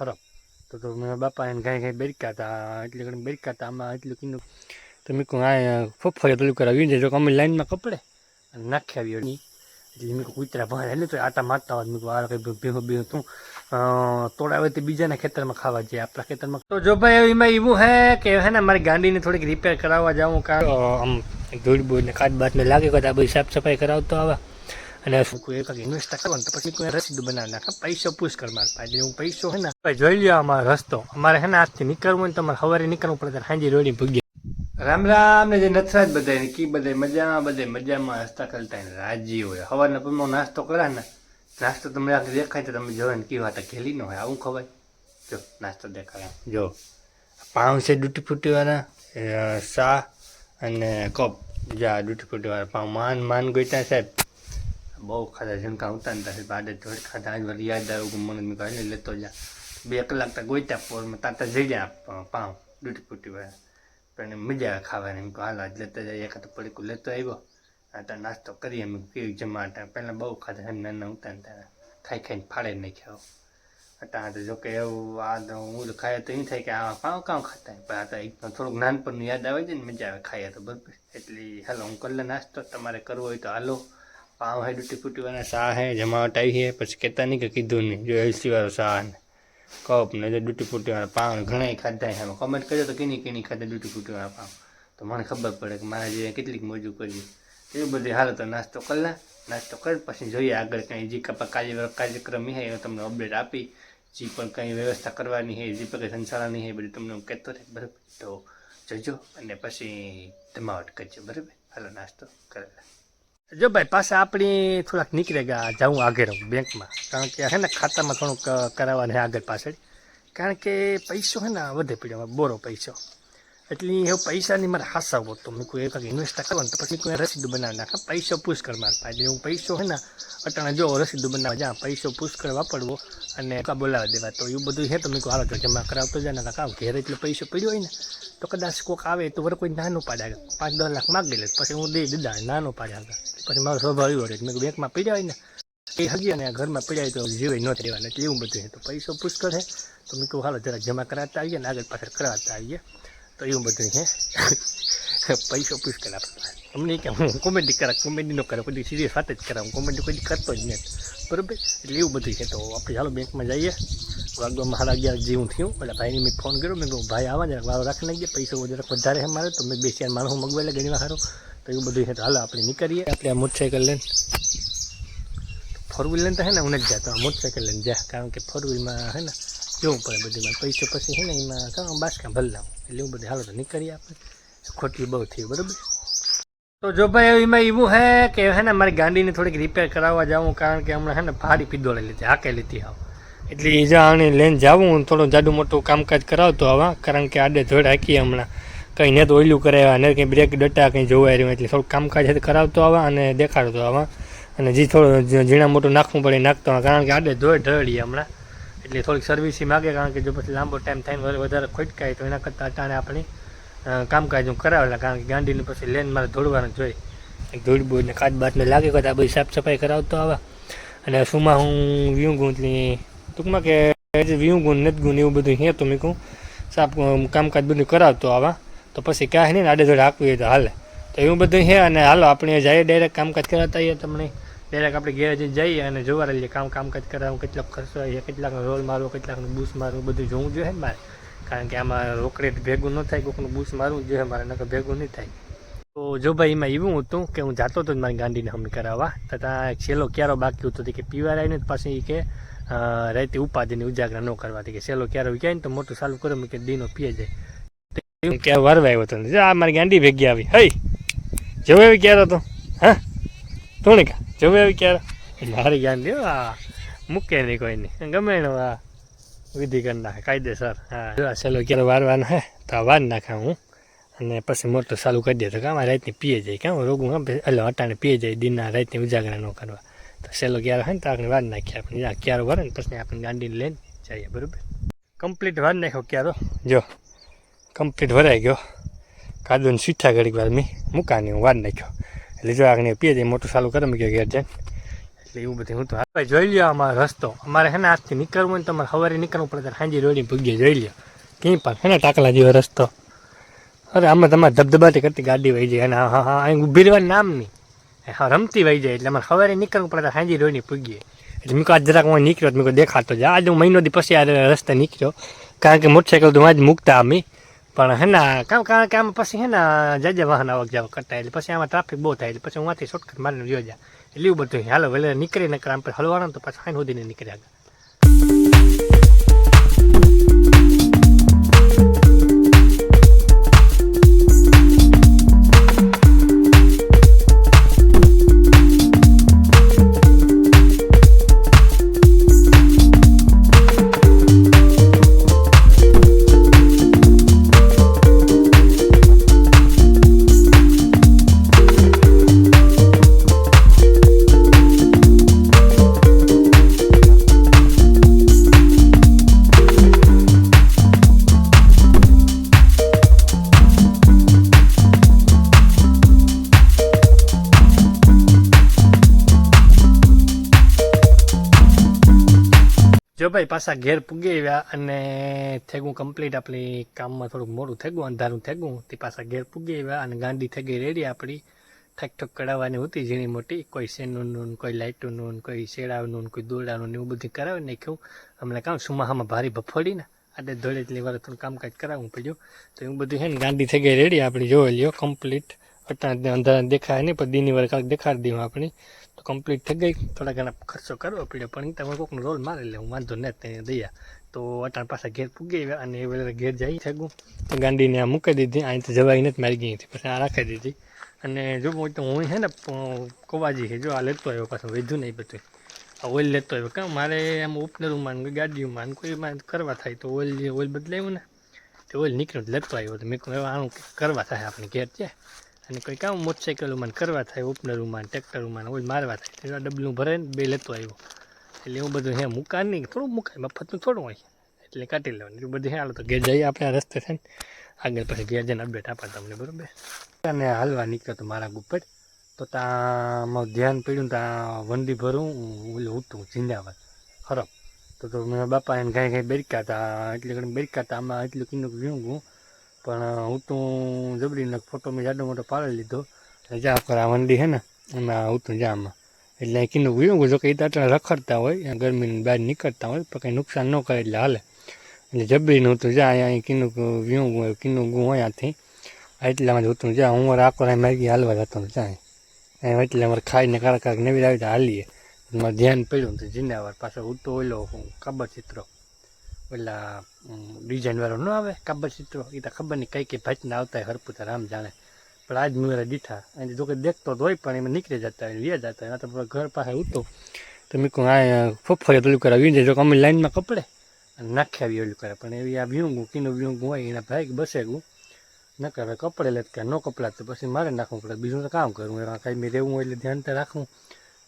ખરાબ તો તો મેં બાપા એને ગાય ગાય બેરકા હતા એટલે ઘણી બેરકા હતા આમાં એટલું કીધું તો મેં કહું આ ફફરે પેલું કરાવી દે જો અમે લાઈનમાં કપડે અને નાખી આવી એની એટલે મેં કહું કૂતરા ભાઈ એટલે તો આટા મારતા હોય મેં કહું આ કંઈ ભેહું બેહું તું અ, તોડાવે તે બીજાના ખેતરમાં ખાવા જાય આપણા ખેતરમાં તો જો ભાઈ એમાં એવું હે કે હે ને મારી ગાડીને થોડીક રિપેર કરાવવા જાઉં કારણ આમ ધૂળ બૂળ ને કાચ બાચ ને લાગે બધા બધી સાફ સફાઈ કરાવતો આવે અને શું કોઈ એક ઇન્વેસ્ટ કરવાનું તો પછી કોઈ રસીદ બનાવી નાખે પૈસો પૂછ કર મારે પાસે. હું પૈસો હે ને. ભાઈ જોઈ લ્યો અમારો રસ્તો. અમારે હે ને આજથી નીકળવું હોય ને તમારે સવારે નીકળવું પડે ત્યારે સાંજે રોડી ભૂગી રામ રામ ને જે નથરાજ બધાય ને કી બધા મજામાં બધાય મજામાં હસતા કરતા ને રાજી હોય. સવારના પરમાં નાસ્તો કરે ને. નાસ્તો તમને આખી દેખાય તો તમે જોવે ને કેવા વાત ખેલી ન હોય. આવું ખવાય? જો નાસ્તો દેખાય. જો પાઉં છે ડૂટી ફૂટીવાળા સા અને કપ. જા ડૂટી ફૂટીવાળા પાઉં. માન માન ગોઈતા સાહેબ. બહુ ખાધા ઝંકા ઉતારતા છે બાડે જોડ ખાધા, આજ વાર યાદ આવ્યું મને મેં કહ્યું લેતો જા. બે કલાક તો ગોઈતા પોરમાં તાતા જઈ જાય પાઉં, ડૂટી વાળા પણ મજા આવે ખાવાની, એમ કહો હાલ, આજ લેતા જાય એકાદ પડીકું લેતો આવ્યો, આ નાસ્તો કરીએ, એમ કેવી જમાટા પહેલાં બહુ ખાધા, એમ નાના ઉતારતા ખાઈ ખાઈને ફાડે નાખ્યા અટા તો જો કે એવું, આ તો હું તો ખાય તો એ થાય કે આ કાં કાં ખાતા. પણ આ તો એક થોડુંક નાનપણનું યાદ આવે છે ને, મજા આવે ખાઈએ તો બરાબર. એટલે હાલો, હું કરી નાસ્તો તમારે કરવો હોય તો હાલો. પાવ હે ડૂટી ફૂટીવાના શા હે જમાવટ આવી છે પછી કહેતા નહીં કે કીધું નહીં. જો એલસી વાળો શા ને કપ ને જો ડૂટી ફૂટીવાળા પાવ ઘણા ખાધા છે કમેન્ટ કરજો તો કેની કેની ખાધા ડૂટી ફૂટીવાળા પાવ તો મને ખબર પડે કે મારા જે કેટલીક મોજું કર્યું એવું બધી હાલ તો નાસ્તો કરલા નાસ્તો કર, પછી જોઈએ આગળ કંઈ જે કપા કાર્ય કાર્યક્રમ છે એ તમને અપડેટ આપી. જે પણ કંઈ વ્યવસ્થા કરવાની છે જે પણ કંઈ સંચાલનની છે બધું તમને હું કહેતો રહે. બરાબર? તો જજો અને પછી ધમાવટ કરજો. બરાબર? હાલો, નાસ્તો કરેલા જો ભાઈ, પાછા આપણી થોડાક નીકળે ગયા જાઉં આગળ બેંકમાં. કારણ કે હે ને, ખાતામાં થોડુંક કરાવવાનું છે આગળ પાછળ. કારણ કે પૈસો હે ને વધે પડ્યો, બોરો પૈસો. એટલે એ પૈસાની મારે હાસાવો તો મેં કોઈ એક ઇન્વેસ્ટ કરવાનું તો પછી કોઈ રસીદ બનાવી નાખે પૈસો પુષ્કળ કર મારે હું પૈસો હે ને, અટાણે જો રસીદ બનાવવા જા પૈસો પુષ્કળ કર વાપરવો અને કા બોલાવી દેવા, તો એવું બધું હે તો મેં હાલો તો જમા કરાવતો જાય ને કામ. ઘેર એટલે પૈસો પડ્યો હોય ને, તો કદાચ કોઈક આવે તો વર કોઈ નાનું પાડ્યા પાંચ, દસ લાખ માગી લે, પછી હું દઈ દીધા નાનું આગળ. પછી મારો સ્વભાવ એવો રહ્યો મેં બેંકમાં પડ્યા હોય ને, એ હગી અને ઘરમાં પડ્યા હોય તો જીવે ન રહેવાના. એટલે એવું બધું હે તો પૈસો પુષ્કળ હે તો મેં કહું, હાલો જરા જમા કરાવતા આવીએ ને આગળ પાછળ કરાવતા આવીએ. તો એવું બધું છે પૈસો પુષ્કળ આપણે અમને કે હું કોમેડી કરા કોમેડી ન કરે બધી સિરિયસ વાત જ કરાવું કોમેડી કોઈ દી કરતો જ નથી બરોબર એટલે એવું બધું છે તો આપણે ચાલો બેંકમાં જઈએ વાગવામાં સાડા અગિયાર જેવું થયું એટલે ભાઈને મેં ફોન કર્યો મેં કહું ભાઈ આવા જરાક વારો રાખી નાખીએ પૈસો જરાક વધારે છે મારે તો મેં બે ચાર માણસો મગવાઈ લે ઘણી વાર સારું તો એવું બધું છે તો હાલો આપણે નીકળીએ આપણે આ મોટરસાઇકલ લઈને ફોર વ્હીલ લઈને તો હે ને હું નથી જતો મોટરસાઇકલ લઈને જા કારણ કે ફોર વ્હીલમાં હે ને જોવું પડે બધીમાં. પૈસો પછી છે ને એમાં કાં બાસકા ભરી લાવું એટલે એવું બધું હાલો તો નીકળી આપણે. ખોટી બહુ થઈ, બરાબર? તો જો ભાઈ એમાં એવું હે કે હે ને મારી ગાડીને થોડીક રિપેર કરાવવા જાઉં કારણ કે હમણાં હે ને ફાડી પીધોળી લીધી હાકે લીધી આવ એટલે ઈજા આને લઈને જાવું થોડું જાડું મોટું કામકાજ કરાવતો આવા, કારણ કે આડે ધોડ હાકી હમણાં. કંઈ ને તો ઓઈલું કરાવ્યા ને કંઈ બ્રેક ડટા, કંઈ જોવા રહ્યું એટલે થોડું કામકાજ કરાવતો આવા અને દેખાડતો આવા. અને જે થોડું ઝીણા મોટું નાખવું પડે નાખતો. કારણ કે આડે ધોઈ ઢળીએ હમણાં. એટલે થોડીક સર્વિસી માગે, કારણ કે જો પછી લાંબો ટાઈમ થાય વધારે ખોટકાય તો એના કરતાં અટાણે આપણે કામકાજ હું કરાવેલા કારણ કે ગાંડીને પછી લેન મારે ધોડવાનું જોઈએ એક ધૂળ બૂળ ને કાચ બાટને લાગે કરતા બધી સાફ સફાઈ કરાવતો આવા. અને શુંમાં હું વ્યૂ ગું ટૂંકમાં કે વ્યૂ ગુણ, નથી ગુણ એવું બધું હે તો મેં કહું સાફ કામકાજ બધું કરાવતો આવા. તો પછી ક્યાં નહીં આડે જોડે હાકવી તો હાલે. તો એવું બધું છે અને હાલો, આપણે જઈએ ડાયરેક્ટ કામકાજ કરાવતા આવીએ તમને ડાયરેક્ટ આપણે ઘેર જઈએ અને જોવા રહીએ કામ કામકાજ કરાવું, કેટલાક ખર્ચો આવે કેટલાકનો રોલ મારવો કેટલાકનું બૂસ મારવું, બધું જોવું જોઈએ ને મારે. કારણ કે આમાં રોકડે ભેગું ન થાય કોઈકનું બૂસ મારવું જોઈએ મારે, નકર ભેગું નહીં થાય. તો જો ભાઈ, એમાં એવું હતું કે હું જાતો હતો જ મારી ગાંડીને હમી કરાવવા. તો ત્યાં છેલ્લો ક્યારો બાકી હતો કે પીવા આવીને પાછી કે રાતે ઉપાધિને ઉજાગરા ન કરવાથી કે છેલ્લો ક્યારો ક્યાંય ને તો મોટું સારું કરો કે દીનો પીએ જાય. ક્યાં વારવા આવ્યો હતો આ મારી ગાંડી ભેગી આવી. હઈ, જવું એવી ક્યારે હતો હા ધોણિકા જવું આવી ક્યારે? મારી જ્ઞાન દે, આ મૂકે નહીં કોઈ નહીં ગમે એને, આ વિધિ કરી નાખે, કાયદેસર. હા. જો આ છેલ્લો ક્યારે વારવાનો હે, તો આ વાર નાખા હું. અને પછી મોટર ચાલુ કરી દે, તો કામ રાતની પીએ જાય. કામ? રોગું કામ એટલે અટાણે પીએ જાય, દિનના રાતની ઉજાગરા ન કરવા. તો છેલ્લો ક્યારે હોય ને, તો આપણે વાર નાખીએ આપણે. ક્યારો ભરે ને, પછી આપણે ગાંડીને લઈને જઈએ, બરાબર? કમ્પ્લીટ વાર નાખ્યો ક્યારો? જો, કમ્પ્લીટ ભરાઈ ગયો. કાદુને સીઠા ઘડીક વાર મેં મૂકાની હું વાર નાખ્યો. એટલે જો આગળ પીએ જાય મોટું ચાલુ કરે કે ઘેર જાય. એટલે એવું બધું હું તો આપણે જોઈ લ્યો અમારો રસ્તો. અમારે હે ને આજથી નીકળવું હોય ને તમારે સવારે નીકળવું પડે સાંજે રોડી ભૂગીએ, જોઈ લ્યો. ક્યાંય પણ હે ને ટાકલા જેવો રસ્તો. અરે, આમાં તમારે ધબધબાટી કરતી ગાડી વહી જાય. અને હા હા હા, અહીં ઊભી રહેવાની નામ નહીં. હા, રમતી વહી જાય. એટલે અમારે સવારે નીકળવું પડે સાંજે રોડી ભૂગીએ. એટલે મેં આજ જરાક હું નીકળ્યો મેં દેખાતો જ આજે હું મહિનો દી પછી આ રસ્તે નીકળ્યો. કારણ કે મોટરસાઇકલ તો આજ મૂકતા અમે. પણ હે ને કામ કારણ કે આમાં પછી હે ને જાજા વાહન આવક જાવ કરતા પછી આમાં ટ્રાફિક બહુ થાય એટલે પછી હું આથી શોર્ટકટ મારીને જોઈ જા. એટલે એવું બધું હાલો વેલે નીકળી નકર આમ પછી હલવાના તો પાછા હાઈન સુધીને નીકળી ભાઈ પાછા ઘેર પૂગી આવ્યા અને થેગું કમ્પ્લીટ આપણી કામમાં થોડુંક મોડું થેગું, અંધારું થેગું. તે પાછા ઘેર પૂગી આવ્યા અને ગાંડી થઈ ગઈ રેડી આપણી. ઠક ઠક કરાવવાની હતી ઝીણી મોટી. કોઈ શેનું કોઈ લાઇટોનું કોઈ શેડાનું કોઈ દોરડાનું ને, એવું બધું કરાવી નાખ્યું હમણાં કામ સુમાહામાં ભારી બફોડી ને? આજે દોડે એટલી વાર થોડું કામકાજ કરાવવું પડ્યું. તો એવું બધું છે ને ગાંડી થઈ ગઈ રેડી આપણી, જોઈ લ્યો કમ્પ્લીટ અંધારા દેખાય નહીં, પણ દીની વાર કાંઈક દેખાડી દઉં આપણી. તો કમ્પ્લીટ થઈ ગઈ. થોડા ઘણા ખર્ચો કરવો પડ્યો, પણ તમે કોઈકનો રોલ મારી લે, હું વાંધો નહીં તેને દયા. તો અટાણ પાછા ઘેર પૂગી ગયા અને એ વેળે ઘેર જઈ શકું તો ગાંડીને આ મૂકી દીધી. અહીંથી જવાઈ નથી, મારી ગઈ હતી. પછી આ રાખી દીધી. અને જો હું તો હું છે ને કોવાજી છે જો આ લેતો આવ્યો પાછો વધ્યું નહીં બધું આ ઓઇલ લેતો આવ્યો. કાં મારે આમ ઉપનરુંમાં ને ગાડીઓમાં કરવા થાય તો ઓઇલ ઓઇલ બદલાયું ને, તો ઓઇલ નીકળ્યું લેતો આવ્યો. તો મેં આનું કરવા થાય આપણે ઘેર છે. અને કંઈ કામ મોટરસાઇકલોમાં ને કરવા થાય ઓપનરોમાં ટ્રેક્ટરોમાં હોય મારવા થાય. તો આ ડબલું ભરે ને બે લેતો આવ્યો. એટલે એવું બધું હે મુકાન નહીં થોડું મુકાય, મફતનું થોડું હોય. એટલે કાઢી લેવાનું. એવું બધું હાલો તો ઘેર જઈએ આપણે આ રસ્તે છે ને. આગળ પછી ઘેર જઈને અપડેટ આપા તમને, બરોબર? અને હાલવા નીકળ્યો તો મારા ગુપ્પટ તો ત્યાં મારું ધ્યાન પડ્યું ત્યાં વંડી ભરું, ઓલું ઉઠું જિંદાબાદ ખરો તો તો મેં બાપા એને કાંઈ કાંઈ બેરકા હતા એટલે ઘણી બેરકા હતા આમાં એટલું વ્યું હું પણ હું તો જબરીને ફોટો મેં જાડો મોટો પાડી લીધો. જા પર આ વંડી છે ને, એમાં હું તો જામાં એટલે કિન્નું વ્યું જો કે એ રખડતા હોય ગરમીની બહાર નીકળતા હોય, પણ કંઈ નુકસાન ન કરે એટલે હાલે. એટલે જબરીનું તો જા અહીંયા કિન્નું વ્યું હોય કિન્નું ગું હોય ત્યાંથી એટલામાં જ હું જા હું આખો મારી હાલવા જતો જાય એમ એટલે અમારે ખાઈને કારક કારક નવી આવી હાલીએ. મારે ધ્યાન પડ્યું તો જીનાવાર પાછો ઉતો ઓલો કાબર ચિત્રો. ઓલા ડિઝાઇન વાળો ન આવે? કાબર ચિત્રો? એ તો ખબર નહીં કઈ કઈ ભાતના આવતા હોય હરપુતા રામ જાણે. પણ આજ મેરા દીઠા. અને જો કે દેખતો તો હોય, પણ એમાં નીકળી જતા હોય, વ્યા જતા હોય. તો ઘર પાસે ઉતો. તો મેં કહું, આ ફફરે પેલું કરાવી જો કે અમે લાઈનમાં કપડે અને નાખી આવી ઓલું કરે. પણ એવી આ વ્યૂંગું, કીનું વ્યૂંગું હોય, એના ભાઈ બસે ગું ન કરે કપડે લે કે ન કપડા તો પછી મારે નાખવું પડે. બીજું તો કામ કરવું એમાં કાંઈ મેં રહેવું હોય એટલે ધ્યાન તો રાખવું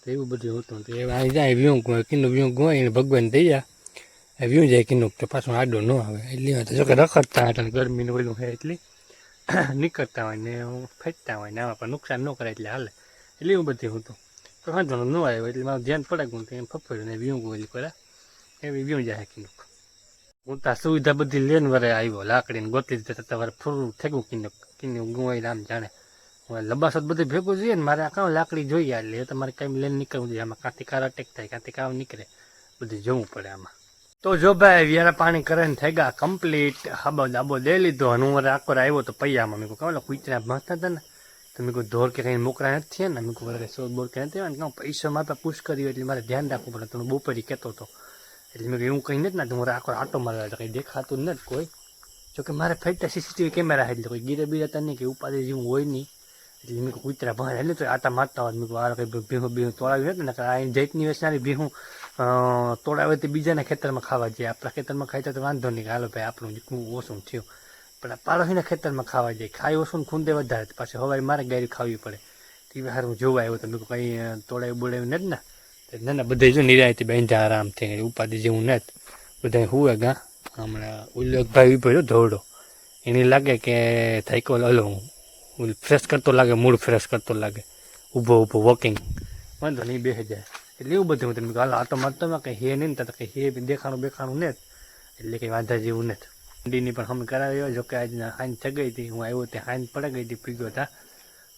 તો એવું બધું હતું તો એ અહીં જાય, વ્યુંગ હોય, કીનું વ્યુંગ હોય, એને ભગવાન દઈ વ્યૂ જાય કીનું તો પાછું આડો ન આવે એટલે તો જો કે રખડતા હતા ગરમીનું ઓલું હોય એટલે નીકળતા હોય ને ફેંકતા હોય ને આમાં પણ નુકસાન ન કરે એટલે હાલે એટલે એવું બધું હતું તો વાંધો ન આવ્યો એટલે મારું ધ્યાન પડે હું એમ ફફડ્યું ને વ્યૂ ઓલું કરે એવી વ્યૂ જાય કીનું હું તો સુવિધા બધી લેન વરે આવ્યો લાકડીને ગોતલી દીધા તમારે ફૂરું થેગું કીને કીને ગુવાઈ આમ જાણે લબાસત બધું ભેગું જોઈએ ને મારે આ લાકડી જોઈએ એટલે તમારે કાંઈ લેન નીકળવું જોઈએ આમાં કાંથી કાર અટેક થાય કાંથી કામ નીકળે બધું જવું પડે આમાં તો જો ભાઈ વ્યારા પાણી કરીને થઈ ગયા કમ્પ્લીટ હાબો દાબો દે લીધો. અને હું આખો આવ્યો તો પૈયામાં. મેં કહું કુતરા ભણતા હતા ને, તો મેં કહું ધોર કે કંઈ મોકરા નથી થયા ને? મેં કહું વરે બોર કે નથી ને પૈસા મારે પુશ કર્યું એટલે મારે ધ્યાન રાખવું પડે. તમે હું બપોરી કહેતો હતો. એટલે મેં કહ્યું એવું કંઈ નથી ને, તો મારે આખો આટો એટલે કંઈ દેખાતું નથી કોઈ. જોકે મારે ફરતા સીસીટીવી કેમેરા એટલે કોઈ ગીરે બીરા નહીં, કે ઉપાધિ જેવું હોય નહીં. એટલે મેં કૂતરા ભાઈ એટલે તો આટા મારતા હોય મેં આ કંઈ ભીહું બીહું તોડાવી નથી ને આ જૈતની વેચનારી ભીહું તોડાવે તે બીજાના ખેતરમાં ખાવા જાય આપણા ખેતરમાં ખાય તો વાંધો નહીં હાલો ભાઈ આપણું ઓછું થયું પણ આ પાડોશીના ખેતરમાં ખાવા જાય ખાઈ ઓછું ને ખૂંદે વધારે પાછી હવારે મારે ગાડી ખાવી પડે તે હારું જોવા આવ્યો તો મેં કંઈ તોડાવી બોડાવ્યું નથી ને તો ના ના બધા જો નિરાયતી બાંધ્યા આરામથી ઉપાધિ જેવું નથી બધા હુએ ગા હમણાં ઉલ્લેખભાઈ ઊભો ધોરડો એને લાગે કે થાઈકો હલો ફ્રેશ કરતો લાગે, મૂડ ફ્રેશ કરતો લાગે. ઊભો ઊભો વોકિંગ વાંધો નહીં બેસી જાય. એટલે એવું બધું તમે હાલ, આ તો મતલબ કંઈ હે નહીં તો કંઈ હે દેખાણું બેખાણું ને એટલે કંઈ વાંધા જેવું નથી ઠંડીની પણ અમે કરાવી હોય જોકે આજના હાંજ થઈ હતી. હું આવ્યો ત્યાં હાંજ પડી ગઈ હતી પીગ્યો હતા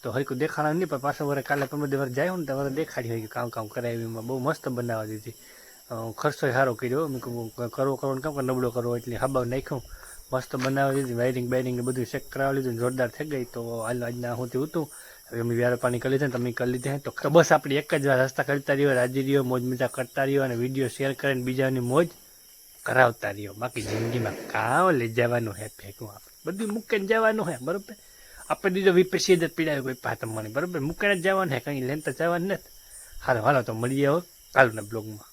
તો. હરકું દેખાણા નહીં, પણ પાછા વરે કાલે પંદર દિવસ જાય ને તો વરે દેખાડી હોય કામ કામ કરાવી એમાં બહુ મસ્ત બનાવવા દીધી. ખર્ચો સારો કર્યો. મેં કરવો કરવો ને કામ નબળો કરવો એટલે હાબાવ નાખ્યું. મસ્ત બનાવી દીધી વાયરિંગ બાયરિંગ બધું ચેક કરાવી લીધું જોરદાર થઈ ગઈ તો હાલ આજના હું હતું. હવે અમે વ્યારો પાણી કરી લીધા તમે કરી લીધા તો બસ આપણે એક જ વાર રસ્તા કરતા રહ્યો, રાજી રહ્યો, મોજ મજા કરતા રહ્યો અને વીડિયો શેર કરીને બીજાની મોજ કરાવતા રહ્યો. બાકી જિંદગીમાં કાં લઈ જવાનું હે ફેંકવું આપણે બધું મૂકીને જવાનું હે, બરોબર? આપણે દીધો વિપેસી જ પીડાય કોઈ પાતમ મને, બરોબર? મૂકીને જ જવાનું હે, કંઈ લેન તો જવાનું નથી. હાલો હાલો, તો મળીએ કાલના બ્લોગમાં